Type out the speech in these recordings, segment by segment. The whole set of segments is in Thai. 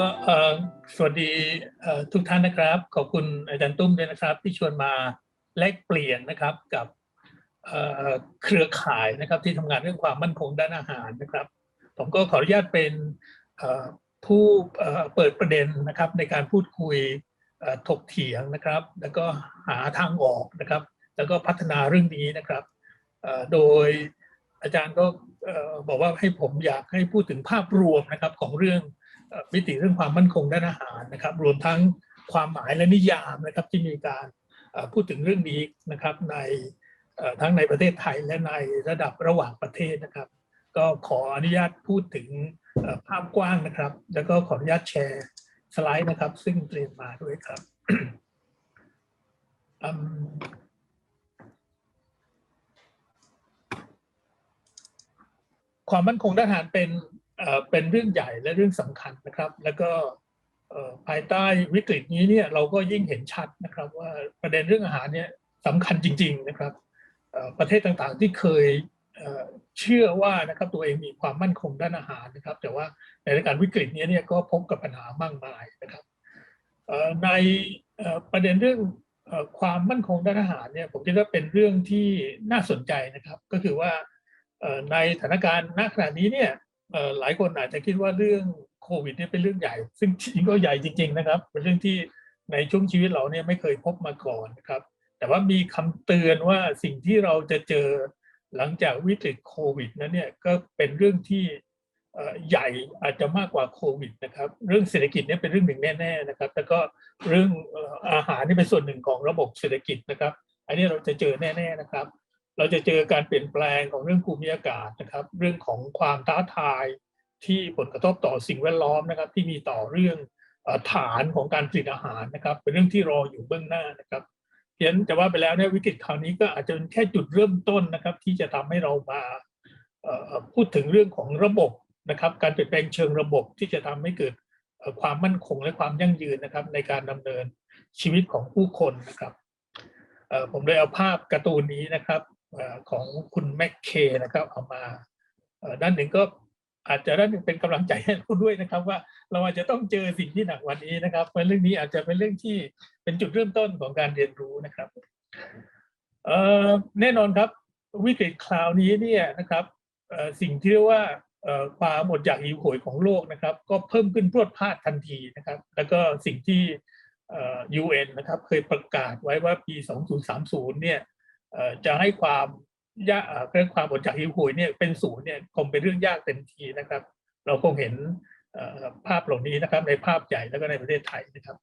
ก็สวัสดีทุกท่านนะครับ ขอบคุณอาจารย์ตุ้มด้วยนะครับ ที่ชวนมาแลกเปลี่ยนนะครับกับเครือข่ายนะครับที่ทำงานเรื่องความมั่นคงด้านอาหารนะครับ ผมก็ขออนุญาตเป็นผู้เปิดประเด็นนะครับในการพูดคุยถกเถียงนะครับ แล้วก็หาทางออกนะครับ แล้วก็พัฒนาเรื่องนี้นะครับโดยอาจารย์ก็บอกว่าให้ผมอยากให้พูดถึงภาพรวมนะครับของเรื่อง มิติเรื่องความมั่นคงด้านอาหารนะครับ รวมทั้งความหมายและนิยามนะครับที่มีการพูดถึงเรื่องนี้นะครับในทั้งในประเทศไทยและในระดับระหว่างประเทศนะครับ ก็ขออนุญาตพูดถึงภาพกว้างนะครับ แล้วก็ขออนุญาตแชร์สไลด์นะครับ ซึ่งเตรียมมาด้วยครับความมั่นคงด้านอาหารเป็น เป็นเรื่องใหญ่และเรื่องสำคัญนะครับ แล้วก็ภายใต้วิกฤตนี้เนี่ยเราก็ยิ่งเห็นชัดนะครับว่าประเด็นเรื่องอาหารเนี่ยสำคัญจริง ๆนะครับประเทศต่างๆที่เคยเชื่อว่านะครับตัวเองมีความมั่นคงด้านอาหารนะครับ แต่ว่าในสถานการวิกฤตนี้เนี่ยก็พบกับปัญหามากมายนะครับในประเด็นเรื่องความมั่นคงด้านอาหารเนี่ยผมคิดว่าเป็นเรื่องที่น่าสนใจนะครับ ก็คือว่าในสถานการณ์ณขณะนี้เนี่ย หลายคนอาจจะคิดว่าเรื่องโควิดนี่เป็นเรื่องใหญ่ ซึ่งจริงก็ใหญ่จริง ๆนะครับ เป็นเรื่องที่ในช่วงชีวิตเราเนี่ยไม่เคยพบมาก่อนนะครับ แต่ว่ามีคำเตือนว่าสิ่งที่เราจะเจอหลังจากวิกฤตโควิดนั้นเนี่ยก็เป็นเรื่องที่ใหญ่อาจจะมากกว่าโควิดนะครับ เรื่องเศรษฐกิจเนี่ยเป็นเรื่องหนึ่งแน่ๆนะครับ แล้วก็เรื่องอาหารนี่เป็นส่วนหนึ่งของระบบเศรษฐกิจนะครับ อันนี้เราจะเจอแน่ ๆนะครับ เราจะเจอการเปลี่ยนแปลงของเรื่องภูมิอากาศนะครับ เรื่องของความท้าทายที่ผลกระทบต่อสิ่งแวดล้อมนะครับ ที่มีต่อเรื่องฐานของการผลิตอาหารนะครับ เป็นเรื่องที่รออยู่เบื้องหน้านะครับเพียงแต่ว่าไปแล้วเนี่ยวิกฤตคราวนี้ก็อาจจะเป็นแค่จุดเริ่มต้นนะครับ ที่จะทำให้เรามาพูดถึงเรื่องของระบบนะครับ การเปลี่ยนแปลงเชิงระบบที่จะทำให้เกิดความมั่นคงและความยั่งยืนนะครับ ในการดำเนินชีวิตของผู้คนนะครับผมเลยเอาภาพการ์ตูนนี้นะครับ ของคุณแมคเคนะครับเอามาด้านหนึ่งก็อาจจะด้านหนึ่งเป็นกำลังใจให้เราด้วยนะครับ ว่าเราอาจจะต้องเจอสิ่งที่หนักวันนี้นะครับเรื่องนี้อาจจะเป็นเรื่องที่เป็นจุดเริ่มต้นของการเรียนรู้นะครับแน่นอนครับวิกฤตคราวนี้เนี่ยนะครับสิ่งที่เรียกว่าความอดอยากหิวโหยของโลกนะครับ ก็เพิ่มขึ้นพรวดพลาดทันทีนะครับ แล้วก็สิ่งที่เอ่อ UN นะครับเคยประกาศไว้ว่าปี 2030 เนี่ย จะให้ความยากเอ่เรื่องความอดอยากหิวโหยเนี่ยเป็นศูนย์เนี่ยคงเป็นเรื่องยากเต็มทีนะครับ เราคงเห็นภาพเหล่านี้นะครับในภาพใหญ่แล้วก็ในประเทศไทยนะครับ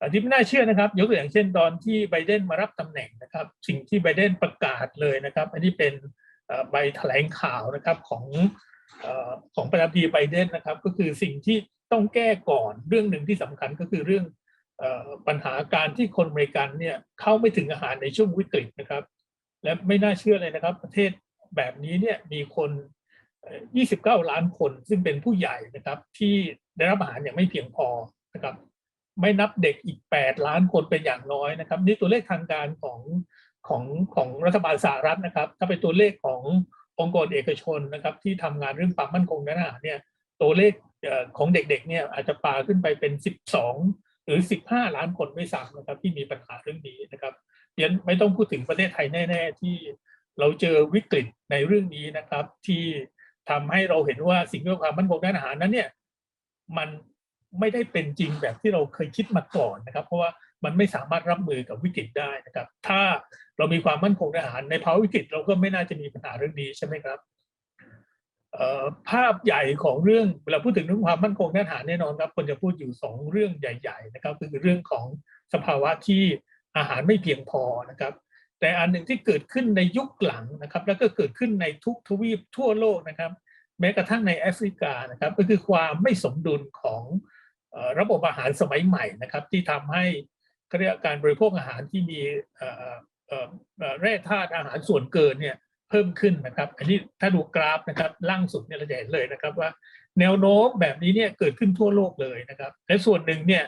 อ่อที่ไม่น่าเชื่อนะครับ ยกตัวอย่างเช่นตอนที่ไบเดนมารับตำแหน่งนะครับ สิ่งที่ไบเดนประกาศเลยนะครับ อันนี้เป็นใบแถลงข่าวนะครับของอของประธานาธิบดีไบเดนนะครับ ก็คือสิ่งที่ต้องแก้ก่อนเรื่องหนึ่งที่สำคัญก็คือเรื่องอปัญหาการที่คนอเมริกันเนี่ยเข้าไม่ถึงอาหารในช่วงวิกฤตนะครับ และไม่น่าเชื่อเลยนะครับ ประเทศแบบนี้เนี่ยมีคน 29 ล้านคนซึ่งเป็นผู้ใหญ่นะครับที่ได้รับอาหารอย่างไม่เพียงพอนะครับไม่นับเด็กอีก 8 ล้านคนเป็นอย่างน้อยนะครับ นี่ตัวเลขทางการของของของรัฐบาลสหรัฐนะครับ ถ้าเป็นตัวเลขขององค์กรเอกชนนะครับ ที่ทำงานเรื่องความมั่นคงด้านอาหารเนี่ยตัวเลขของเด็กๆเนี่ยอาจจะปาขึ้นไปเป็น 12 หรือ 15 ล้านคนไม่ซ้ำนะครับ ที่มีปัญหาเรื่องนี้นะครับ ยันไม่ต้องพูดถึงประเทศไทยแน่ ๆ ที่เราเจอวิกฤตในเรื่องนี้นะครับ ที่ทำให้เราเห็นว่าสิ่งที่เรียกว่าความมั่นคงด้านอาหารนั้นเนี่ยมันไม่ได้เป็นจริงแบบที่เราเคยคิดมาก่อนนะครับ เพราะว่ามันไม่สามารถรับมือกับวิกฤตได้นะครับ ถ้าเรามีความมั่นคงด้านอาหารในภาวะวิกฤตเราก็ไม่น่าจะมีปัญหาเรื่องนี้ใช่ไหมครับภาพใหญ่ของเรื่องเวลาพูดถึงเรื่องความมั่นคงด้านอาหารแน่นอนครับคนจะพูดอยู่สองเรื่องใหญ่ ๆ นะครับ คือเรื่องของสภาวะที่ อาหารไม่เพียงพอนะครับ แต่อันหนึ่งที่เกิดขึ้นในยุคหลังนะครับ แล้วก็เกิดขึ้นในทุกทวีปทั่วโลกนะครับ แม้กระทั่งในแอฟริกานะครับ ก็คือความไม่สมดุลของระบบอาหารสมัยใหม่นะครับ ที่ทำให้เรียกาการบริโภคอาหารที่มีแร่ธาตุอาหารส่วนเกินเนี่ยเพิ่มขึ้นนะครับ อันนี้ถ้าดูกราฟนะครับล่างสุดเนี่ยเราจะเห็นเลยนะครับว่า แนวโน้มแบบนี้เนี่ยเกิดขึ้นทั่วโลกเลยนะครับ และส่วนหนึ่งเนี่ย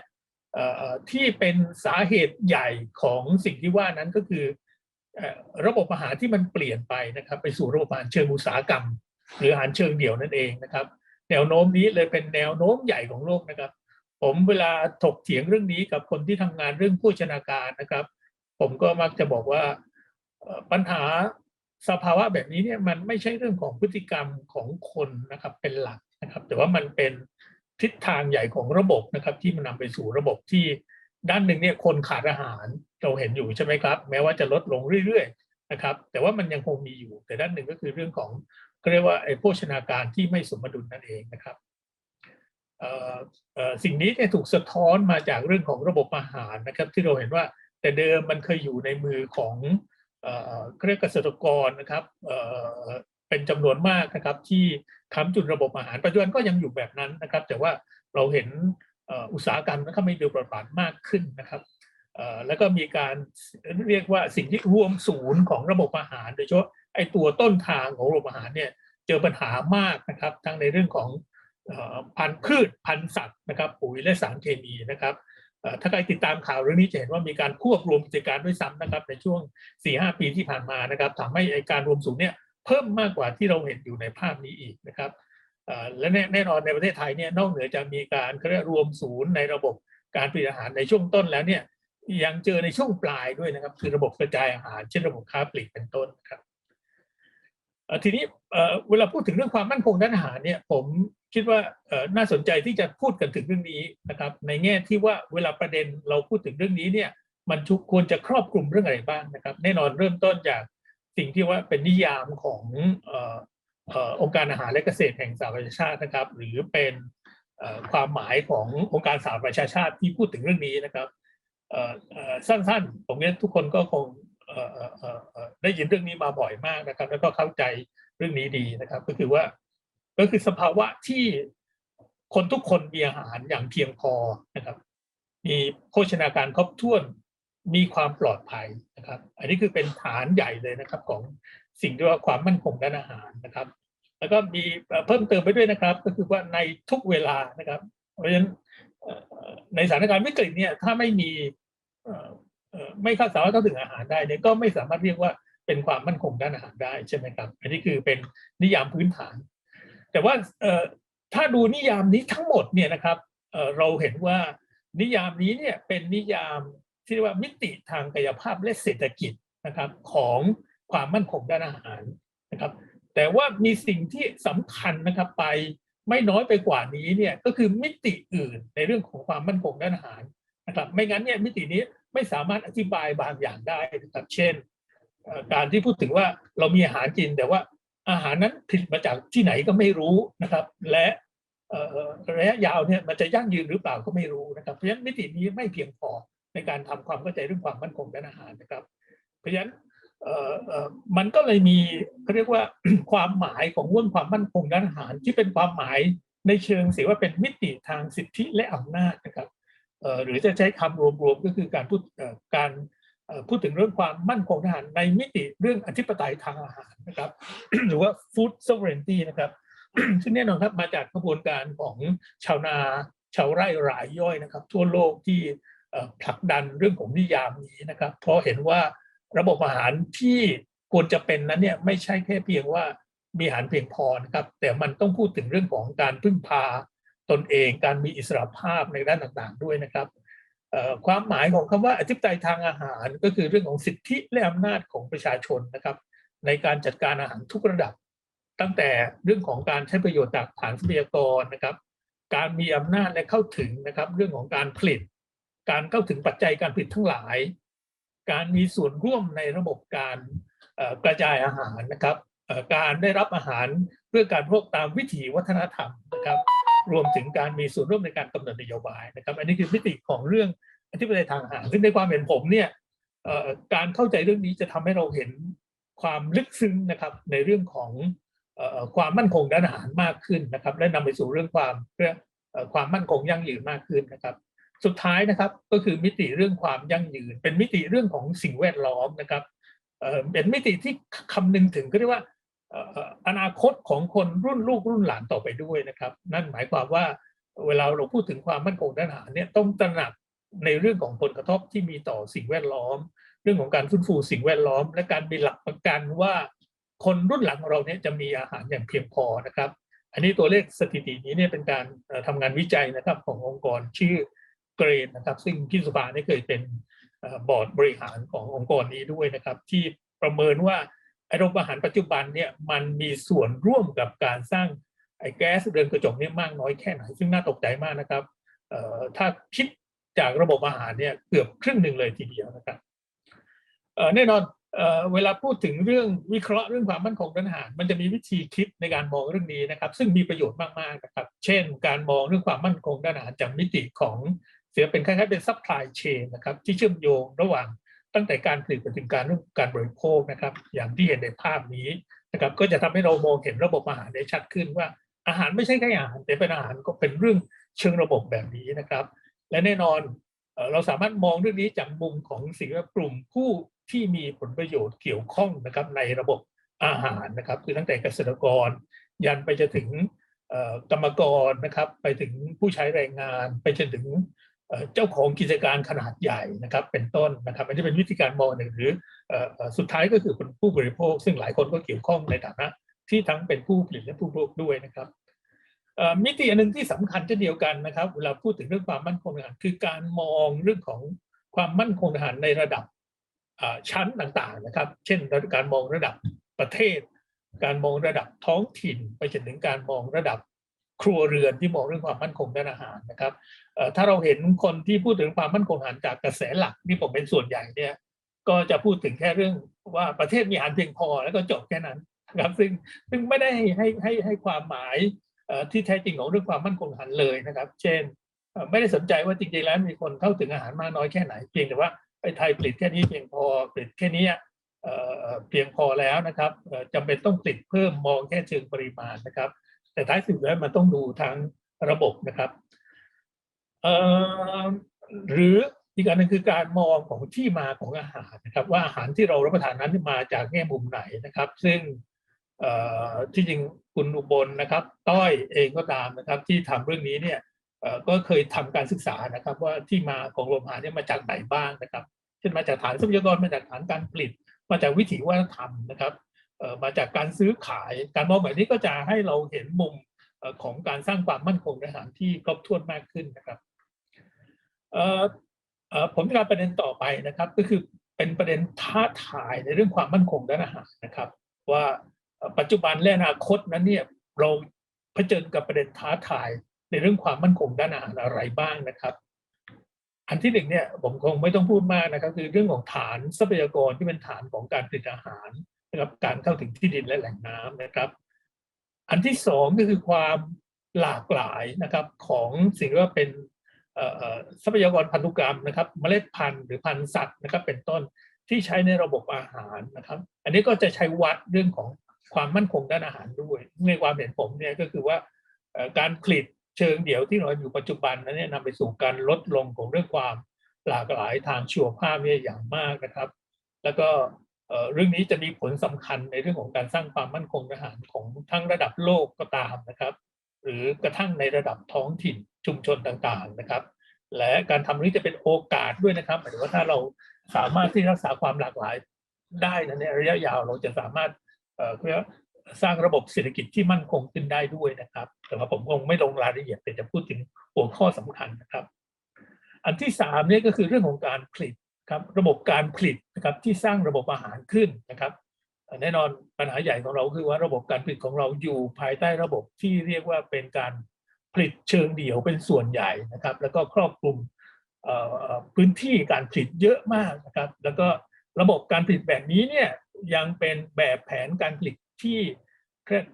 ที่เป็นสาเหตุใหญ่ของสิ่งที่ว่านั้นก็คือระบบอาหารที่มันเปลี่ยนไปนะครับ ไปสู่ระบบอาหารเชิงอุตสาหกรรม หรืออาหารเชิงเดี่ยวนั่นเองนะครับ แนวโน้มนี้เลยเป็นแนวโน้มใหญ่ของโลกนะครับ ผมเวลาถกเถียงเรื่องนี้กับคนที่ทำงานเรื่องโภชนาการนะครับ ผมก็มักจะบอกว่าปัญหาสภาวะแบบนี้เนี่ยมันไม่ใช่เรื่องของพฤติกรรมของคนนะครับเป็นหลักนะครับ แต่ว่ามันเป็น ทิศทางใหญ่ของระบบนะครับ ที่มันนำไปสู่ระบบที่ด้านหนึ่งเนี่ยคนขาดอาหารเราเห็นอยู่ใช่ไหมครับ แม้ว่าจะลดลงเรื่อยๆนะครับ แต่ว่ามันยังคงมีอยู่ แต่ด้านหนึ่งก็คือเรื่องของเรียกว่าไอ้โภชนาการที่ไม่สมดุลนั่นเองนะครับสิ่งนี้เนี่ยถูกสะท้อนมาจากเรื่องของระบบอาหารนะครับ ที่เราเห็นว่าแต่เดิมมันเคยอยู่ในมือของเอเรียกเกษตรกรนะครับ เป็นจำนวนมากนะครับที่ค้ำจุนระบบอาหารปัจจุบันก็ยังอยู่แบบนั้นนะครับ แต่ว่าเราเห็นอุตสาหกรรมนะครับมีดูประบาดมากขึ้นนะครับแล้วก็มีการเรียกว่าสิ่งที่รวมศูนย์ของระบบอาหาร โดยเฉพาะไอ้ตัวต้นทางของระบบอาหารเนี่ยเจอปัญหามากนะครับทั้งในเรื่องของอพันธุ์พืชพันธุ์สัตว์นะครับปุ๋ยและสารเคมีนะครับถ้าใครติดตามข่าวเรื่องนี้จะเห็นว่ามีการควบรวมกิจการด้วยซ้ำนะครับในช่วง 4-5 ปีที่ผ่านมานะครับทำให้ไอ้การรวมศูนย์เนี่ย เพิ่มมากกว่าที่เราเห็นอยู่ในภาพนี้อีกนะครับและแน่นอนในประเทศไทยเนี่ยนอกเหนือจากมีการเรียกรวมศูนย์ในระบบการผลิตอาหารในช่วงต้นแล้วเนี่ยยังเจอในช่วงปลายด้วยนะครับ คือระบบกระจายอาหารเช่นระบบค้าปลีกเป็นต้นครับทีนี้เวลาพูดถึงเรื่องความมั่นคงด้านอาหารเนี่ยผมคิดว่าน่าสนใจที่จะพูดกันถึงเรื่องนี้นะครับ ในแง่ที่ว่าเวลาประเด็นเราพูดถึงเรื่องนี้เนี่ยมันควรจะครอบคลุมเรื่องอะไรบ้างนะครับ แน่นอนเริ่มต้นจาก สิ่งที่ว่าเป็นนิยามขององค์การอาหารและเกษตรแห่งสหประชาชาตินะครับ หรือเป็นความหมายขององค์การสหประชาชาติที่พูดถึงเรื่องนี้นะครับสั้นๆผมว่าทุกคนก็คงได้ยินเรื่องนี้มาบ่อยมากนะครับ แล้วก็เข้าใจเรื่องนี้ดีนะครับ ก็คือว่าก็คือสภาวะที่คนทุกคนมีอาหารอย่างเพียงพอนะครับ มีโภชนาการครบถ้วน มีความปลอดภัยนะครับ อันนี้คือเป็นฐานใหญ่เลยนะครับของสิ่งที่ว่าความมั่นคงด้านอาหารนะครับ แล้วก็มีเพิ่มเติมไปด้วยนะครับ ก็คือว่าในทุกเวลานะครับ เพราะฉะนั้นในสถานการณ์วิกฤตเนี่ยถ้าไม่มีไม่เข้าสามารถเข้าถึงอาหารได้เนี่ยก็ไม่สามารถเรียกว่าเป็นความมั่นคงด้านอาหารได้ใช่ไหมครับ อันนี้คือเป็นนิยามพื้นฐาน แต่ว่าถ้าดูนิยามนี้ทั้งหมดเนี่ยนะครับเราเห็นว่านิยามนี้เนี่ยเป็นนิยาม ที่เรียกว่ามิติทางกายภาพและเศรษฐกิจนะครับของความมั่นคงด้านอาหารนะครับ แต่ว่ามีสิ่งที่สำคัญนะครับไปไม่น้อยไปกว่านี้เนี่ยก็คือมิติอื่นในเรื่องของความมั่นคงด้านอาหารนะครับ ไม่งั้นเนี่ยมิตินี้ไม่สามารถอธิบายบางอย่างได้นะครับ เช่น การที่พูดถึงว่าเรามีอาหารกินแต่ว่าอาหารนั้นผลิตมาจากที่ไหนก็ไม่รู้นะครับ และระยะยาวเนี่ยมันจะยั่งยืนหรือเปล่าก็ไม่รู้นะครับ เพราะฉะนั้นมิตินี้ไม่เพียงพอ ในการทำความเข้าใจเรื่องความมั่นคงด้านอาหารนะครับ เพราะฉะนั้นมันก็เลยมีเขาเรียกว่าความหมายของเรื่องความมั่นคงด้านอาหาร ที่เป็นความหมายในเชิงเสียว่าเป็นมิติทางสิทธิและอำนาจนะครับหรือจะใช้คำรวมๆก็คือการพูดการพูดถึงเรื่องความมั่นคงทางอาหารในมิติเรื่องอธิปไตยทางอาหารนะครับ หรือว่า food sovereignty นะครับซึ่งแน่นอนครับมาจากกระบวนการของชาวนาชาวไร่รายย่อยนะครับ ทั่วโลกที่ ผลักดันเรื่องของนิยามนี้นะครับเพราะเห็นว่าระบบอาหารที่ควรจะเป็นนั้นเนี่ยไม่ใช่แค่เพียงว่ามีอาหารเพียงพอนะครับ แต่มันต้องพูดถึงเรื่องของการพึ่งพาตนเองการมีอิสระภาพในด้านต่างๆด้วยนะครับความหมายของคำว่าอธิปไตยทางอาหารก็คือเรื่องของสิทธิและอำนาจของประชาชนนะครับ ในการจัดการอาหารทุกระดับ ตั้งแต่เรื่องของการใช้ประโยชน์จากฐานทรัพยากรนะครับ การมีอำนาจและเข้าถึงนะครับ เรื่องของการผลิต การเข้าถึงปัจจัยการผลิตทั้งหลาย การมีส่วนร่วมในระบบการกระจายอาหารนะครับการได้รับอาหารเพื่อการพวกตามวิถีวัฒนธรรมนะครับ รวมถึงการมีส่วนร่วมในการกำหนดนโยบายนะครับ อันนี้คือมิติของเรื่องอธิปไตยทางอาหารซึ่งในความเห็นผมเนี่ยการเข้าใจเรื่องนี้จะทำให้เราเห็นความลึกซึ้งนะครับในเรื่องของอความมั่นคงด้านอาหารมากขึ้นนะครับ และนำไปสู่เรื่องความเรื่องเอ่อความมั่นคงยั่งยืนมากขึ้นนะครับ สุดท้ายนะครับก็คือมิติเรื่องความยั่งยืน เป็นมิติเรื่องของสิ่งแวดล้อมนะครับเป็นมิติที่คำนึงถึงก็เรียกว่าอนาคตของคนรุ่นลูกรุ่นหลานต่อไปด้วยนะครับ นั่นหมายความว่าเวลาเราพูดถึงความมั่นคงด้านอาหารเนี่ยต้องตระหนักในเรื่องของผลกระทบที่มีต่อสิ่งแวดล้อม เรื่องของการฟื้นฟูสิ่งแวดล้อม และการมีหลักประกันว่าคนรุ่นหลังของเราเนี่ยจะมีอาหารอย่างเพียงพอนะครับ อันนี้ตัวเลขสถิตินี้เนี่ยเป็นการเอ่อทำงานวิจัยนะครับขององค์กรชื่อ เกรนนะครับ ซึ่งพี่สุภาเนี่ยเคยเป็นบอร์ดบริหารขององค์กรนี้ด้วยนะครับ ที่ประเมินว่าไอโรงอาหารปัจจุบันเนี่ยมันมีส่วนร่วมกับการสร้างไอแก๊สเรือนกระจกเนี่ยมากน้อยแค่ไหน ซึ่งน่าตกใจมากนะครับถ้าคิดจากระบบอาหารเนี่ยเกือบครึ่งหนึ่งเลยทีเดียวนะครับแน่นอนเออเวลาพูดถึงเรื่องวิเคราะห์เรื่องความมั่นคงด้านอาหาร มันจะมีวิธีคิดในการมองเรื่องนี้นะครับ ซึ่งมีประโยชน์มากๆนะครับ เช่น การมองเรื่องความมั่นคงด้านอาหารจากมิติของ เสียเป็นคล้ายๆเป็นซัพพลายเชนนะครับที่เชื่อมโยงระหว่างตั้งแต่การผลิตไปถึงการเรื่องการบริโภคนะครับ อย่างที่เห็นในภาพนี้นะครับก็จะทำให้เรามองเห็นระบบอาหารได้ชัดขึ้นว่าอาหารไม่ใช่แค่อาหารแต่เป็นอาหารก็เป็นเรื่องเชิงระบบแบบนี้นะครับ และแน่นอนเราสามารถมองเรื่องนี้จากมุมของสิ่งว่ากลุ่มผู้ที่มีผลประโยชน์เกี่ยวข้องนะครับในระบบอาหารนะครับ คือตั้งแต่เกษตรกร ยันไปจะถึงกรรมกรนะครับ ไปถึงผู้ใช้แรงงาน ไปจนถึง เจ้าของกิจการขนาดใหญ่นะครับ เป็นต้นนะครับอันนี้เป็นวิธีการมองหนึ่งหรือสุดท้ายก็คือเป็นผู้บริโภค ซึ่งหลายคนก็เกี่ยวข้องในฐานะ ที่ทั้งเป็นผู้ผลิตและผู้บริโภคด้วยนะครับมิติอันหนึ่งที่สำคัญเช่นเดียวกันนะครับเวลาพูดถึงเรื่องความมั่นคงทหารคือการมองเรื่องของความมั่นคงทหารในระดับชั้นต่างๆนะครับ เช่นการมองระดับประเทศ การมองระดับท้องถิ่น ไปจนถึงการมองระดับ ครัวเรือนที่มองเรื่องความมั่นคงด้านอาหารนะครับถ้าเราเห็นคนที่พูดถึงความมั่นคงทหารจากกระแสหลักที่ผมเป็นส่วนใหญ่เนี่ยก็จะพูดถึงแค่เรื่องว่าประเทศมีอาหารเพียงพอแล้วก็จบแค่นั้นนะครับซึ่งซึ่งไม่ได้ให้ให้ให้ความหมายที่แท้จริงของเรื่องความมั่นคงทหารเลยนะครับ เช่น ไม่ได้สนใจว่าจริงๆแล้วมีคนเข้าถึงอาหารมากน้อยแค่ไหน เพียงแต่ว่าไอ้ไทยผลิตแค่นี้เพียงพอผลิตแค่นี้เพียงพอแล้วนะครับจำเป็นต้องผลิตเพิ่มมองแค่เชิงปริมาณนะครับ แต่ท้ายสุดแล้วมันต้องดูทั้งระบบนะครับหรืออีกอันหนึงคือการมองของที่มาของอาหารนะครับ ว่าอาหารที่เรารับประทานนั้นมาจากแง่มุมไหนนะครับ ซึ่งที่จริงคุณอุบลนะครับ ต้อยเองก็ตามนะครับ ที่ทำเรื่องนี้เนี่ยก็เคยทำการศึกษานะครับ ว่าที่มาของโรงอาหารเนี่ยมาจากไหนบ้างนะครับเช่นมาจากฐานทรัพยากรมาจากฐานการผลิต มาจากวิถีวัฒนธรรมนะครับ มาจากการซื้อขาย การมองแบบนี้ก็จะให้เราเห็นมุมของการสร้างความมั่นคงในอาหารที่ครบถ้วนมากขึ้นนะครับผมจะการประเด็นต่อไปนะครับ ก็คือเป็นประเด็นท้าทายในเรื่องความมั่นคงด้านอาหารนะครับ ว่าปัจจุบันและอนาคตนั้นเนี่ยเราเผชิญกับประเด็นท้าทายในเรื่องความมั่นคงด้านอาหารอะไรบ้างนะครับ อันที่หนึ่งเนี่ยผมคงไม่ต้องพูดมากนะครับ คือเรื่องของฐานทรัพยากรที่เป็นฐานของการผลิตอาหาร นะครับการเข้าถึงที่ดินและแหล่งน้ำนะครับ อันที่สองก็คือความหลากหลายนะครับของสิ่งที่ว่าเป็นทรัพยากรพันธุกรรมนะครับ เมล็ดพันธุ์หรือพันธุ์สัตว์นะครับ เป็นต้นที่ใช้ในระบบอาหารนะครับ อันนี้ก็จะใช้วัดเรื่องของความมั่นคงด้านอาหารด้วย ในความเห็นผมเนี่ยก็คือว่าการผลิตเชิงเดี่ยวที่เราอยู่ปัจจุบันนั้นเนี่ยนำไปสู่การลดลงของเรื่องความหลากหลายทางชีวภาพเนี่ยอย่างมากนะครับ แล้วก็ เรื่องนี้จะมีผลสำคัญในเรื่องของการสร้างความมั่นคงทหารของทั้งระดับโลกก็ตามนะครับ หรือกระทั่งในระดับท้องถิ่นชุมชนต่างๆนะครับ และการทำนี้จะเป็นโอกาสด้วยนะครับหมายถึงว่าถ้าเราสามารถที่รักษาความหลากหลายได้นะในระยะยาวเราจะสามารถเอ่อเรียกสร้างระบบเศรษฐกิจที่มั่นคงขึ้นได้ด้วยนะครับ แต่ว่าผมคงไม่ลงรายละเอียดแต่จะพูดถึงหัวข้อสำคัญนะครับ อันที่สามนี่ก็คือเรื่องของการผลิต ครับระบบการผลิตนะครับที่สร้างระบบอาหารขึ้นนะครับแน่นอนปัญหาใหญ่ของเราคือว่าระบบการผลิตของเราอยู่ภายใต้ระบบที่เรียกว่าเป็นการผลิตเชิงเดี่ยวเป็นส่วนใหญ่นะครับ แล้วก็ครอบคลุมพื้นที่การผลิตเยอะมากนะครับ แล้วก็ระบบการผลิตแบบนี้เนี่ยยังเป็นแบบแผนการผลิตที่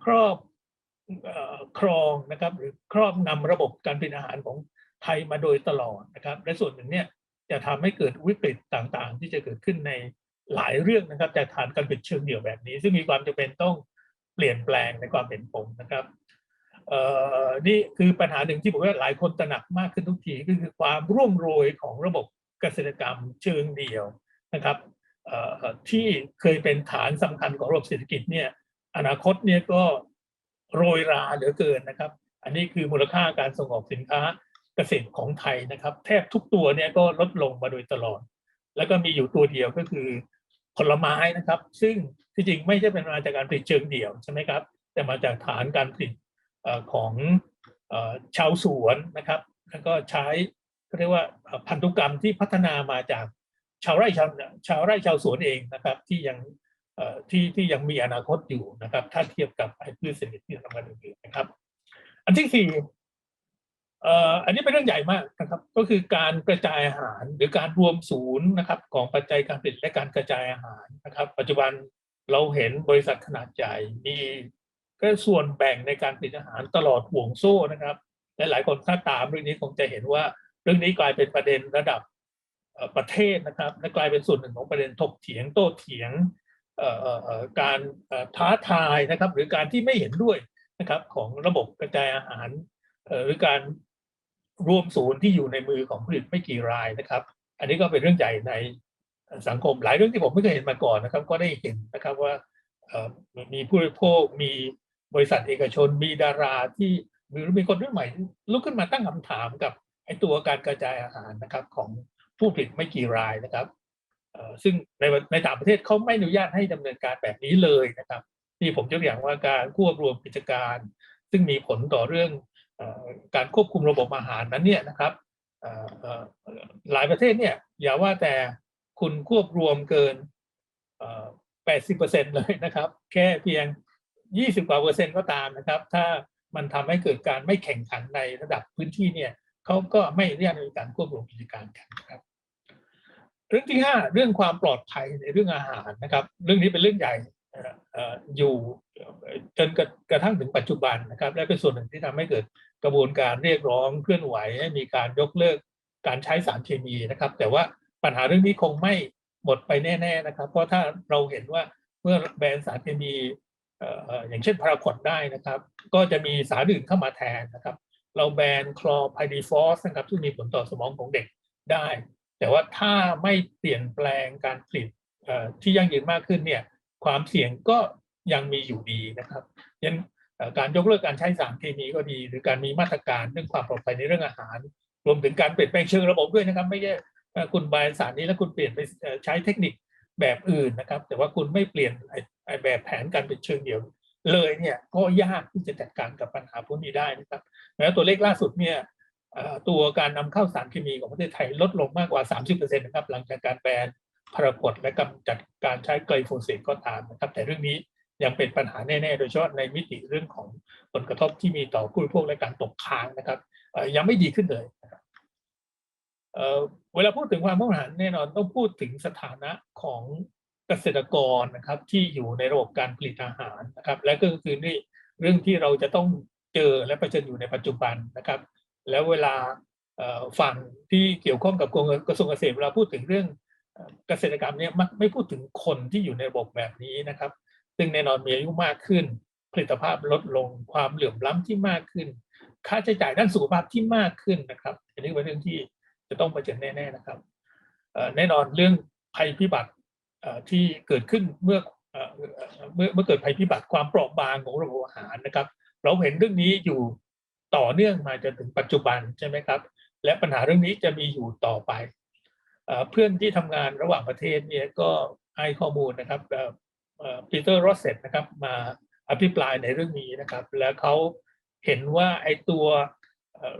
ครอบอครองนะครับ หรือครอบนำระบบการผลิตอาหารของไทยมาโดยตลอดนะครับ และส่วนหนึ่งเนี่ย จะทำให้เกิดวิกฤตต่างๆ ที่จะเกิดขึ้นในหลายเรื่องนะครับจากฐานการผลิตเชิงเดี่ยวแบบนี้ ซึ่งมีความจำเป็นต้องเปลี่ยนแปลงในความเห็นผมนะครับเอ่อนี่คือปัญหาหนึ่งที่ผมว่าหลายคนตระหนักมากขึ้นทุกทีก็คือความร่วงโรยของระบบเกษตรกรรมเชิงเดี่ยวนะครับเอ่อที่เคยเป็นฐานสำคัญของระบบเศรษฐกิจเนี่ยอนาคตเนี่ยก็โรยราเหลือเกินนะครับ อันนี้คือมูลค่าการส่งออกสินค้า เกษตรของไทยนะครับ แทบทุกตัวเนี่ยก็ลดลงมาโดยตลอด แล้วก็มีอยู่ตัวเดียวก็คือผลไม้นะครับ ซึ่งที่จริงไม่ใช่เป็นมาจากการผลิตเชิงเดี่ยวใช่ไหมครับ แต่มาจากฐานการผลิตของอชาวสวนนะครับ แล้วก็ใช้เขาเรียกว่าพันธุกรรมที่พัฒนามาจากชาวไร่ชาวชาวไร่ชาวสวนเองนะครับ ที่ยังที่ที่ยังมีอนาคตอยู่นะครับ ถ้าเทียบกับไอ้พืชเศรษฐกิจที่ทำกันอื่นๆนะครับ อันที่สี่ อันนี้เป็นเรื่องใหญ่มากนะครับ ก็คือการกระจายอาหารหรือการรวมศูนย์นะครับ ของปัจจัยการผลิตและการกระจายอาหารนะครับ ปัจจุบันเราเห็นบริษัทขนาดใหญ่มีก็ส่วนแบ่งในการผลิตอาหารตลอดห่วงโซ่นะครับและหลายคนถ้าตามเรื่องนี้คงจะเห็นว่า เรื่องนี้กลายเป็นประเด็นระดับประเทศนะครับ และกลายเป็นส่วนหนึ่งของประเด็นถกเถียงโต้เถียงการท้าทายนะครับ หรือการที่ไม่เห็นด้วยนะครับของระบบกระจายอาหาร หรือการรวมศูนย์ที่อยู่ในมือของผู้ผลิตไม่กี่รายนะครับ อันนี้ก็เป็นเรื่องใหญ่ในสังคมหลายเรื่องที่ผมไม่เคยเห็นมาก่อนนะครับ ก็ได้เห็นนะครับว่ามีผู้บริโภคมีบริษัทเอกชน มีดาราที่หรือมีคนรุ่นใหม่ลุกขึ้นมาตั้งคำถามกับไอ้ตัวการกระจายอาหารนะครับของผู้ผลิตไม่กี่รายนะครับซึ่งในในต่างประเทศเขาไม่อนุญาตให้ดำเนินการแบบนี้เลยนะครับนี่ผมยกตัวอย่างว่าการควบรวมกิจการ ซึ่งมีผลต่อเรื่อง การควบคุมระบบอาหารนั้นเนี่ยนะครับหลายประเทศเนี่ยอย่าว่าแต่คุณควบรวมเกินเอ่อ80%เลยนะครับ แค่เพียง 20กว่าเปอร์เซ็นต์ก็ตามนะครับ ถ้ามันทำให้เกิดการไม่แข่งขันในระดับพื้นที่เนี่ยเขาก็ไม่อนุญาตในการควบรวมกิจการกันครับ เรื่องที่ห้าเรื่องความปลอดภัยในเรื่องอาหารนะครับ เรื่องนี้เป็นเรื่องใหญ่อยู่จนกระกระทั่งถึงปัจจุบันนะครับ และเป็นส่วนหนึ่งที่ทำให้เกิด กระบวนการเรียกร้องเคลื่อนไหวให้มีการยกเลิกการใช้สารเคมีนะครับ แต่ว่าปัญหาเรื่องนี้คงไม่หมดไปแน่ ๆนะครับ เพราะถ้าเราเห็นว่าเมื่อแบนสารเคมีอย่างเช่นพาราควอดได้นะครับ ก็จะมีสารอื่นเข้ามาแทนนะครับ เราแบนคลอไพดีฟอสนะครับซึ่งมีผลต่อสมองของเด็กได้ แต่ว่าถ้าไม่เปลี่ยนแปลงการผลิตที่ยั่งยืนมากขึ้นเนี่ยความเสี่ยงก็ยังมีอยู่ดีนะครับยัน การยกเลิกการใช้สารเคมีก็ดี หรือการมีมาตรการเรื่องความปลอดภัยในเรื่องอาหาร รวมถึงการเปลี่ยนแปลงเชิงระบบด้วยนะครับ ไม่ใช่คุณบายสารนี้แล้วคุณเปลี่ยนไปใช้เทคนิคแบบอื่นนะครับ แต่ว่าคุณไม่เปลี่ยนอ้ไอ้แบบแผนการเป็นเชิงเดียว เลยเนี่ยก็ยากที่จะจัดการกับปัญหาพวกนี้ได้นะครับแล้วตัวเลขล่าสุดเนี่ยตัวการนำเข้าสารเคมีของประเทศไทยลดลงมากกว่า 30%นะครับหลังจากการแบนพาราควดและกำจัดการใช้ไกลโฟเสตก็ตามนะครับ แต่เรื่องนี้ ยังเป็นปัญหาแน่ๆ โดยเฉพาะในมิติเรื่องของผลกระทบที่มีต่อผู้บริโภคและการตกค้างนะครับยังไม่ดีขึ้นเลยนะครับเเวลาพูดถึงความมุ่งหารแน่นอนต้องพูดถึงสถานะของเกษตรกรนะครับที่อยู่ในระบบการผลิตอาหารนะครับ และก็คือนี่เรื่องที่เราจะต้องเจอและเผชิญอยู่ในปัจจุบันนะครับ แล้วเวลาฝั่งที่เกี่ยวข้องกับกระทรวงเกษตรเวลาพูดถึงเรื่องเอ่อเกษตรกรรมเนี่ยมักไม่พูดถึงคนที่อยู่ในระบบแบบนี้นะครับ ซึ่งแน่นอนมีอายุมากขึ้น ผลิตภาพลดลงความเหลื่อมล้ำที่มากขึ้น ค่าใช้จ่ายด้านสุขภาพที่มากขึ้นนะครับอันนี้เป็นเรื่องที่จะต้องเผชิญแน่ๆนะครับแน่นอนเรื่องภัยพิบัติที่เกิดขึ้นเมื่อเมื่อเมื่อเกิดภัยพิบัติความเปราะบางของระบบอาหารนะครับ เราเห็นเรื่องนี้อยู่ต่อเนื่องมาจนถึงปัจจุบันใช่ไหมครับ และปัญหาเรื่องนี้จะมีอยู่ต่อไปเอ่อเพื่อนที่ทำงานระหว่างประเทศเนี่ยก็ให้ข้อมูลนะครับ ปีเตอร์โรสเซตนะครับมาอภิปรายในเรื่องนี้นะครับ แล้วเขาเห็นว่าไอ้ตัว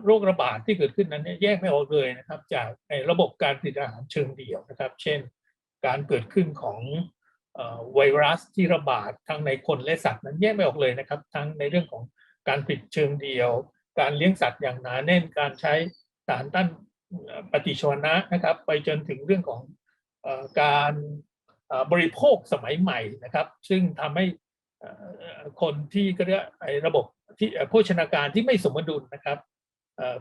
โรคระบาดที่เกิดขึ้นนั้นเนี่ยแยกไม่ออกเลยนะครับ จากในระบบการผลิตอาหารเชิงเดี่ยวนะครับ เช่น การเกิดขึ้นของเอ่อไวรัสที่ระบาดทั้งในคนและสัตว์นั้นแยกไม่ออกเลยนะครับ ทั้งในเรื่องของการผลิตเชิงเดี่ยว การเลี้ยงสัตว์อย่างหนาแน่นการใช้สารต้านปฏิชีวนะนะครับ ไปจนถึงเรื่องของเอ่อการ บริโภคสมัยใหม่นะครับ ซึ่งทำให้คนที่ก็เรียกไอ้ระบบที่โภชนาการที่ไม่สมดุลนะครับ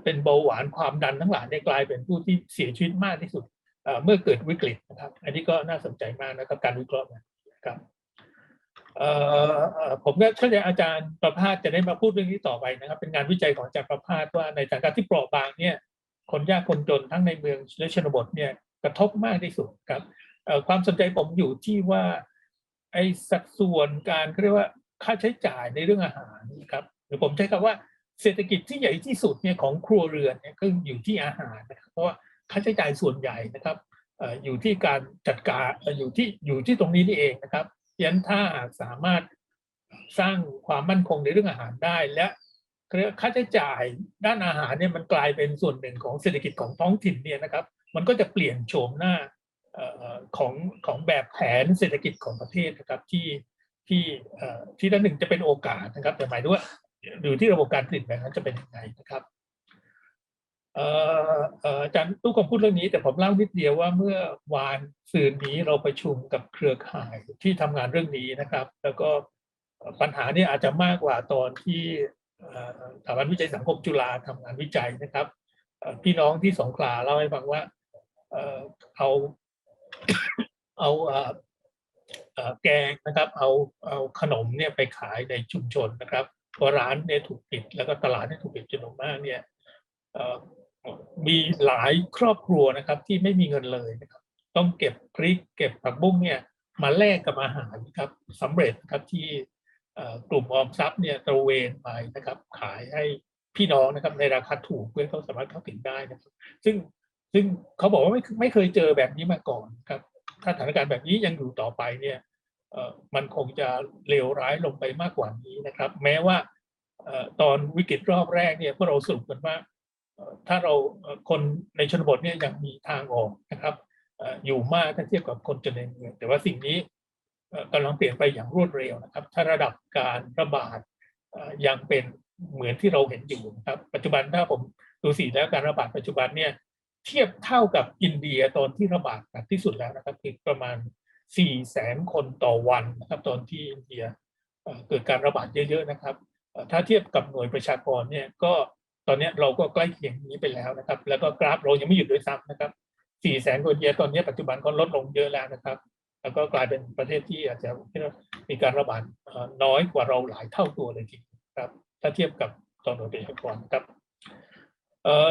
เป็นเบาหวานความดันทั้งหลายเนี่ยกลายเป็นผู้ที่เสียชีวิตมากที่สุดเมื่อเกิดวิกฤตนะครับ อันนี้ก็น่าสนใจมากนะครับการวิเคราะห์นะครับเอ่อเอ่อผมก็เข้าใจอาจารย์ประภาสจะได้มาพูดเรื่องนี้ต่อไปนะครับ เป็นงานวิจัยของอาจารย์ประภาสว่าในสถานการณ์ที่เปราะบางเนี่ยคนยากคนจนทั้งในเมืองและชนบทเนี่ยกระทบมากที่สุดครับ ความสนใจผมอยู่ที่ว่าไอ้สัดส่วนการเรียกว่าค่าใช้จ่ายในเรื่องอาหารนะครับหรือผมใช้คำว่าเศรษฐกิจที่ใหญ่ที่สุดเนี่ยของครัวเรือนเนี่ยก็อยู่ที่อาหารนะครับเพราะว่าค่าใช้จ่ายส่วนใหญ่นะครับอยู่ที่การจัดการอยู่ที่อยู่ที่ตรงนี้นี่เองนะครับยันถ้าสามารถสร้างความมั่นคงในเรื่องอาหารได้ และค่าใช้จ่ายด้านอาหารเนี่ยมันกลายเป็นส่วนหนึ่งของเศรษฐกิจของท้องถิ่นเนี่ยนะครับ มันก็จะเปลี่ยนโฉมหน้า ของของแบบแผนเศรษฐกิจของประเทศนะครับที่ที่ที่ด้านหนึ่งจะเป็นโอกาสนะครับ แต่หมายถึงว่าอยู่ที่ระบบการผลิตแบบนั้นจะเป็นยังไงนะครับอาจารย์ตู้คงพูดเรื่องนี้แต่ผมเล่านิดเดียวว่าเมื่อวานซืนนี้เราประชุมกับเครือข่ายที่ทำงานเรื่องนี้นะครับ แล้วก็ปัญหานี่อาจจะมากกว่าตอนที่สถาบันวิจัยสังคมจุฬาทำงานวิจัยนะครับ พี่น้องที่สงขลาเล่าให้ฟังว่าเอ่อเอา เอาแกงนะครับ เอาเอาขนมเนี่ยไปขายในชุมชนนะครับเพราะร้านเนี่ยถูกปิด แล้วก็ตลาดเนี่ยถูกปิดจำนวนมากเนี่ยมีหลายครอบครัวนะครับ ที่ไม่มีเงินเลยนะครับ ต้องเก็บพริก เก็บผักบุ้งเนี่ยมาแลกกับอาหารครับสำเร็จนะครับที่กลุ่มออมทรัพย์เนี่ยตระเวนไปนะครับ ขายให้พี่น้องนะครับในราคาถูกเพื่อเขาสามารถเข้าถึงได้นะครับ ซึ่ง ซึ่งเขาบอกว่าไม่ไม่เคยเจอแบบนี้มาก่อนครับ ถ้าสถานการณ์แบบนี้ยังอยู่ต่อไปเนี่ยมันคงจะเลวร้ายลงไปมากกว่านี้นะครับ แม้ว่าตอนวิกฤตรอบแรกเนี่ยพวกเราสรุปกันว่าถ้าเราคนในชนบทเนี่ยยังมีทางออกนะครับอยู่มากถ้าเทียบกับคนจนในเมืองแต่ว่าสิ่งนี้กำลังเปลี่ยนไปอย่างรวดเร็วนะครับ ถ้าระดับการระบาดยังเป็นเหมือนที่เราเห็นอยู่นะครับ ปัจจุบันถ้าผมดูสีแล้วการระบาดปัจจุบันเนี่ย เทียบเท่ากับอินเดียตอนที่ระบาดหนักที่สุดแล้วนะครับคือประมาณ4แสนคนต่อวันนะครับตอนที่อินเดียเกิดการระบาดเยอะ ๆนะครับ ถ้าเทียบกับหน่วยประชากรเนี่ยก็ตอนนี้เราก็ใกล้เคียงนี้ไปแล้วนะครับ แล้วก็กราฟเรายังไม่หยุดด้วยซ้ำนะครับ4แสนคนเดียตอนนี้ปัจจุบันก็ลดลงเยอะแล้วนะครับ แล้วก็กลายเป็นประเทศที่อาจจะมีการระบาดน้อยกว่าเราหลายเท่าตัวเลยทีเดียวครับ ถ้าเทียบกับตอนหน่วยประชากรครับ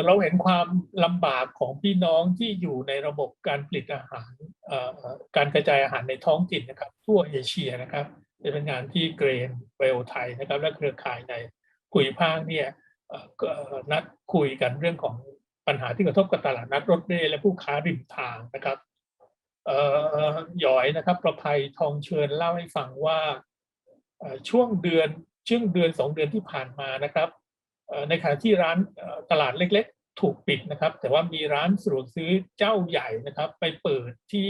เราเห็นความลำบากของพี่น้องที่อยู่ในระบบการผลิตอาหารการกระจายอาหารในท้องถิ่นนะครับ ทั่วเอเชียนะครับเป็นงานที่เกรนเวลไทยนะครับ และเครือข่ายในคุยภาคเนี่ยก็นัดคุยกันเรื่องของปัญหาที่กระทบกับตลาดนัดรถเร่และผู้ค้าริมทางนะครับเอ่อหยอยนะครับ ประภัยทองเชิญเล่าให้ฟังว่าช่วงเดือนช่วงเดือนสองเดือนที่ผ่านมานะครับ ในขณะที่ร้านตลาดเล็กๆ ถูกปิดนะครับ แต่ว่ามีร้านสะดวกซื้อเจ้าใหญ่นะครับ ไปเปิดที่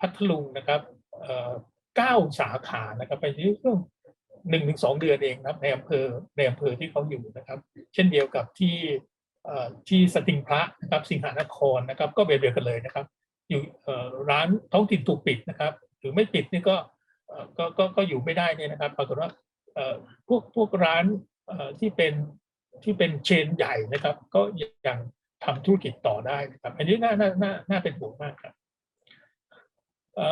พัทลุงนะครับเก้าสาขานะครับ ไปที่ช่วงหนึ่งถึงสองเดือนเองนะครับในอำเภอในอำเภอที่เขาอยู่นะครับ เช่นเดียวกับที่ที่สติงพระนะครับสิงหานครนะครับ ก็แบบเดียวกันเลยนะครับ อยู่ร้านท้องถิ่นถูกปิดนะครับ หรือไม่ปิดนี่ก็ก็ก็ก็อยู่ไม่ได้เนี่ยนะครับ ปรากฏว่าพวกพวกร้านที่เป็น ที่เป็นเชนใหญ่นะครับ ก็ยังทำธุรกิจต่อได้นะครับ อันนี้น่าน่าน่าน่าเป็นห่วงมากครับ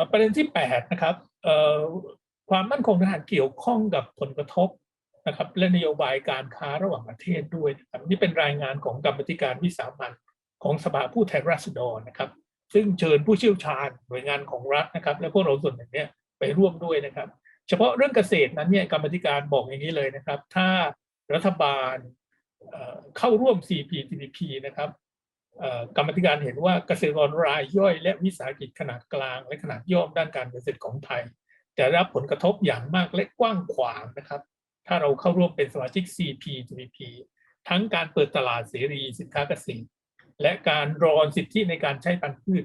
ประเด็นที่แปดนะครับความมั่นคงทหารเกี่ยวข้องกับผลกระทบนะครับ และนโยบายการค้าระหว่างประเทศด้วยนะครับนี่เป็นรายงานของกรรมธิการวิสามันของสภาผู้แทนราษฎรนะครับ ซึ่งเชิญผู้เชี่ยวชาญหน่วยงานของรัฐนะครับ และพวกเราส่วนหนึ่งเนี่ยไปร่วมด้วยนะครับ เฉพาะเรื่องเกษตรนั้นเนี่ยกรรมธิการบอกอย่างนี้เลยนะครับ ถ้ารัฐบาล เข้าร่วม CPTPP นะครับกรรมธิการเห็นว่าเกษตรกรรายย่อย และวิสาหกิจขนาดกลางและขนาดย่อมด้านการเกษตรของไทยจะรับผลกระทบอย่างมากและกว้างขวางนะครับ ถ้าเราเข้าร่วมเป็นสมาชิก CPTPP ทั้งการเปิดตลาดเสรีสินค้าเกษตร และการรอนสิทธิในการใช้พันธุ์พืช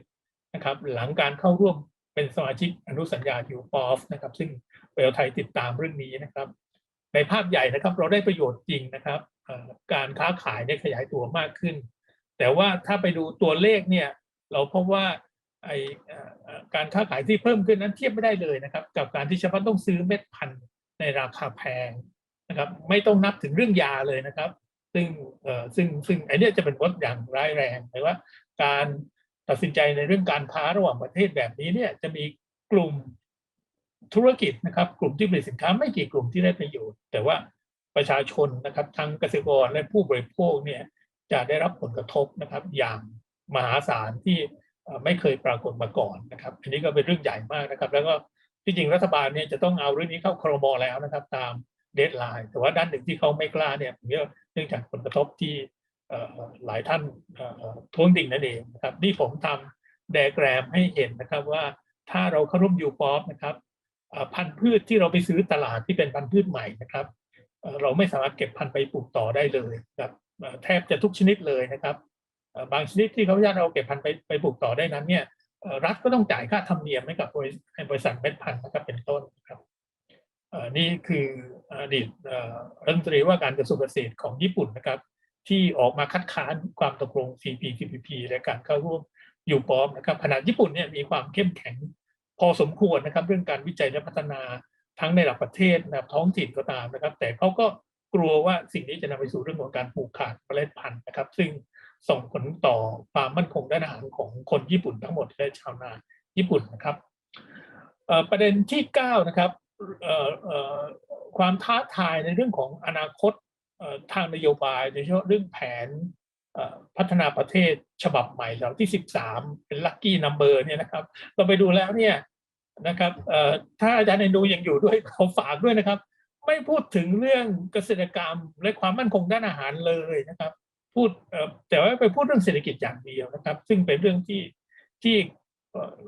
นะครับ หลังการเข้าร่วมเป็นสมาชิกอนุสัญญายูปอฟนะครับ ซึ่งเวลไทยติดตามเรื่องนี้นะครับ ในภาพใหญ่นะครับเราได้ประโยชน์จริงนะครับ การค้าขายเนี่ยขยายตัวมากขึ้น แต่ว่าถ้าไปดูตัวเลขเนี่ย เราพบว่าไอการค้าขายที่เพิ่มขึ้นนั้นเทียบไม่ได้เลยนะครับ กับการที่เฉพาะต้องซื้อเม็ดพันธุ์ในราคาแพงนะครับ ไม่ต้องนับถึงเรื่องยาเลยนะครับ ซึ่งเอ่อซึ่งซึ่งไอเนี้ยจะเป็นผลอย่างร้ายแรงหมายว่า การตัดสินใจในเรื่องการค้าระหว่างประเทศแบบนี้เนี่ยจะมีกลุ่มธุรกิจนะครับ กลุ่มที่ผลิตสินค้าไม่กี่กลุ่มที่ได้ประโยชน์ แต่ว่า ประชาชนนะครับทั้งเกษตรกรและผู้บริโภคเนี่ยจะได้รับผลกระทบนะครับอย่างมหาศาลที่ไม่เคยปรากฏมาก่อนนะครับ อันนี้ก็เป็นเรื่องใหญ่มากนะครับ แล้วก็ที่จริงรัฐบาลเนี่ยจะต้องเอาเรื่องนี้เข้าครมแล้วนะครับ ตามเดทไลน์แต่ว่าด้านหนึ่งที่เขาไม่กล้าเนี่ยเนื่องเนื่องจากผลกระทบที่หลายท่านท้วงติ่งนั่นเองนะครับนี่ผมทำไดแกรมให้เห็นนะครับว่าถ้าเราเข้าร่วมยูปอฟนะครับพันธุ์พืชที่เราไปซื้อตลาดที่เป็นพันธุ์พืชใหม่นะครับ เราไม่สามารถเก็บพันธุ์ไปปลูกต่อได้เลยครับแทบจะทุกชนิดเลยนะครับบางชนิดที่เขาอนุญาตเราเก็บพันธุ์ไปไปปลูกต่อได้นั้นเนี่ยรัฐก็ต้องจ่ายค่าธรรมเนียมให้กับบริบริษัทเม็ดพันธุ์นะครับเป็นต้นครับนี่คืออดีตรัฐมนตรีว่าการกระทรวงเกษตรของญี่ปุ่นนะครับ ที่ออกมาคัดค้านความตกลง CPTPP และการเข้าร่วมอยู่ปอมนะครับขณะญี่ปุ่นเนี่ยมีความเข้มแข็งพอสมควรนะครับ เรื่องการวิจัยและพัฒนา ทั้งในระดับประเทศนะครับท้องถิ่นก็ตามนะครับ แต่เขาก็กลัวว่าสิ่งนี้จะนำไปสู่เรื่องของการปลูกขาดเมล็ดพันธุ์นะครับ ซึ่งส่งผลต่อความมั่นคงด้านอาหารของคนญี่ปุ่นทั้งหมดและชาวนาญี่ปุ่นนะครับประเด็นที่9นะครับความท้าทายในเรื่องของอนาคตทางนโยบายโดยเฉพาะเรื่องแผนพัฒนาประเทศฉบับใหม่เราที่ 13 เป็นลัคกี้นัมเบอร์เนี่ยนะครับ เราไปดูแล้วเนี่ย นะครับถ้าอาจารย์เอนดูยังอยู่ด้วยขอฝากด้วยนะครับ ไม่พูดถึงเรื่องเกษตรกรรมและความมั่นคงด้านอาหารเลยนะครับ พูดแต่ว่าไปพูดเรื่องเศรษฐกิจอย่างเดียวนะครับ ซึ่งเป็นเรื่องที่ที่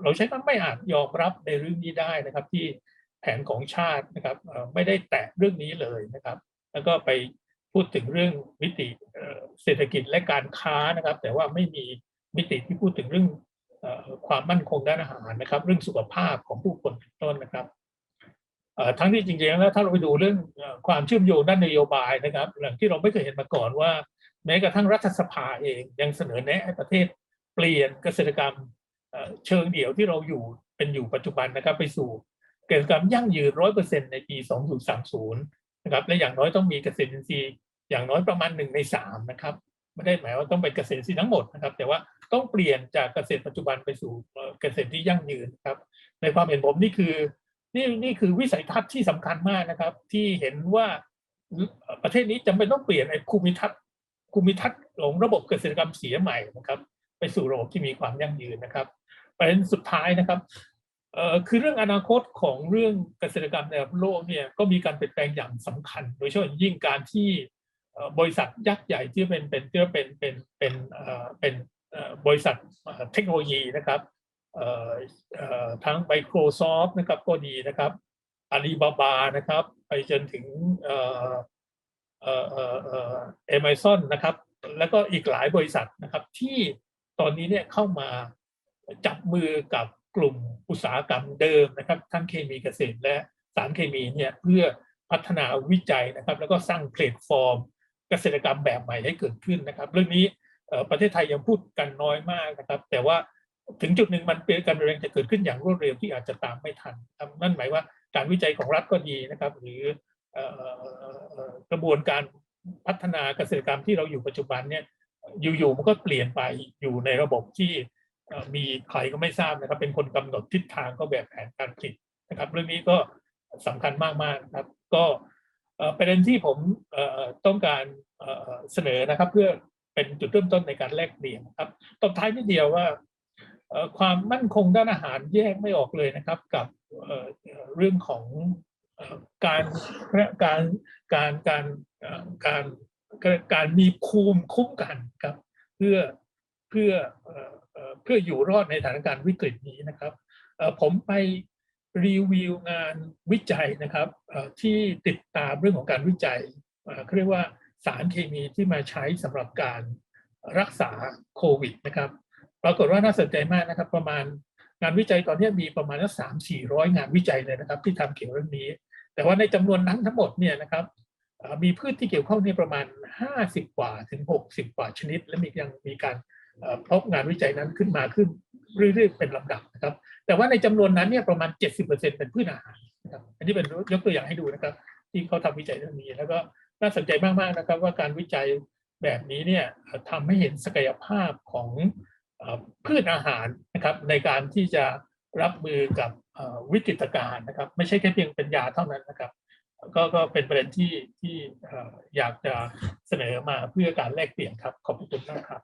เราใช้คำไม่อาจยอมรับในเรื่องนี้ได้นะครับ ที่แผนของชาตินะครับไม่ได้แตะเรื่องนี้เลยนะครับ แล้วก็ไปพูดถึงเรื่องมิติเศรษฐกิจและการค้านะครับ แต่ว่าไม่มีมิติที่พูดถึงเรื่อง ความมั่นคงด้านอาหารนะครับ เรื่องสุขภาพของผู้คนเป็นต้นนะครับทั้งที่จริงๆแล้วถ้าเราไปดูเรื่องความเชื่อมโยงด้านนโยบายนะครับอย่างที่เราไม่เคยเห็นมาก่อนว่า แม้กระทั่งรัฐสภาเองยังเสนอแนะให้ประเทศเปลี่ยนเกษตรกรรมเชิงเดี่ยวที่เราอยู่เป็นอยู่ปัจจุบันนะครับ ไปสู่เกษตรกรรมยั่งยืนร้อยเปอร์เซ็นต์ในปี 2030 นะครับและอย่างน้อยต้องมีเกษตรอินทรีย์อย่างน้อยประมาณหนึ่งในสามนะครับ ไม่ได้หมายว่าต้องเป็นเกษตรอินทรีย์ทั้งหมดนะครับ แต่ว่า ต้องเปลี่ยนจากเกษตรปัจจุบันไปสู่เกษตรที่ยั่งยืนครับ ในความเห็นผมนี่คือนี่นี่คือวิสัยทัศน์ที่สำคัญมากนะครับ ที่เห็นว่าประเทศนี้จำเป็นต้องเปลี่ยนไอ้ภูมิทัศน์ภูมิทัศน์ของระบบเกษตรกรรมเสียใหม่นะครับ ไปสู่ระบบที่มีความยั่งยืนนะครับประเด็นสุดท้ายนะครับเอ่อคือเรื่องอนาคตของเรื่องเกษตรกรรมในระดับโลกเนี่ยก็มีการเปลี่ยนแปลงอย่างสำคัญ โดยเฉพาะยิ่งการที่บริษัทยักษ์ใหญ่ที่เป็นเป็นที่ว่าเป็นเป็นเป็นเอ่อเป็น บริษัทเทคโนโลยีนะครับทั้ง Microsoft นะครับก็ดีนะครับ Alibaba นะครับ ไปจนถึงเอเอ่อเอ่อเอ่อ Amazon นะครับ แล้วก็อีกหลายบริษัทนะครับ ที่ตอนนี้เนี่ยเข้ามาจับมือกับกลุ่มอุตสาหกรรมเดิมนะครับ ทั้งเคมีเกษตรและสารเคมีเนี่ยเพื่อพัฒนาวิจัยนะครับ แล้วก็สร้างแพลตฟอร์ม เกษตรกรรมแบบใหม่ให้เกิดขึ้นนะครับ เรื่องนี้ ประเทศไทยยังพูดกันน้อยมากนะครับ แต่ว่าถึงจุดหนึ่งมันเป็นการเปลี่ยนแปลงจะเกิดขึ้นอย่างรวดเร็วที่อาจจะตามไม่ทันนั่นหมายว่าการวิจัยของรัฐก็ดีนะครับ หรือกระบวนการพัฒนาเกษตรกรรมที่เราอยู่ปัจจุบันเนี่ยอยู่ๆมันก็เปลี่ยนไปอยู่ในระบบที่มีใครก็ไม่ทราบนะครับ เป็นคนกำหนดทิศทางก็แบบแผนการผลิตนะครับ เรื่องนี้ก็สำคัญมากๆนะครับก็เประเด็นที่ผมต้องการเสนอนะครับ เพื่อ เป็นจุดเริ่มต้นในการแลกเปลี่ยนครับตบท้ายนิดเดียวว่าความมั่นคงด้านอาหารแยกไม่ออกเลยนะครับ กับเรื่องของการการการการการการมีภูมิคุ้มกันครับ เพื่อเพื่อเพื่ออยู่รอดในสถานการณ์วิกฤตนี้นะครับผมไปรีวิวงานวิจัยนะครับที่ติดตามเรื่องของการวิจัยเขาเรียกว่า สารเคมีที่มาใช้สำหรับการรักษาโควิดนะครับ ปรากฏว่าน่าสนใจมากนะครับ ประมาณงานวิจัยตอนนี้มีประมาณสามสี่ร้อยงานวิจัยเลยนะครับ ที่ทำเกี่ยวกับเรื่องนี้ แต่ว่าในจำนวนนั้นทั้งหมดเนี่ยนะครับมีพืชที่เกี่ยวข้องเนี่ยประมาณ 50 กว่าถึง 60 กว่าชนิด และมียังมีการพบงานวิจัยนั้นขึ้นมาขึ้นเรื่อยๆเป็นลำดับนะครับ แต่ว่าในจำนวนนั้นเนี่ยประมาณ 70%เป็นพืชอาหารนะครับอันนี้เป็นยกตัวอย่างให้ดูนะครับ ที่เขาทำวิจัยเรื่องนี้แล้วก็ น่าสนใจมากๆนะครับว่าการวิจัยแบบนี้เนี่ยทำให้เห็นศักยภาพของอพืชอาหารนะครับในการที่จะรับมือกับวิกฤตการณ์นะครับ ไม่ใช่แค่เพียงเป็นยาเท่านั้นนะครับ ก็ก็เป็นประเด็นที่ที่อยากจะเสนอมาเพื่อการแลกเปลี่ยนครับ ขอบคุณมากครับ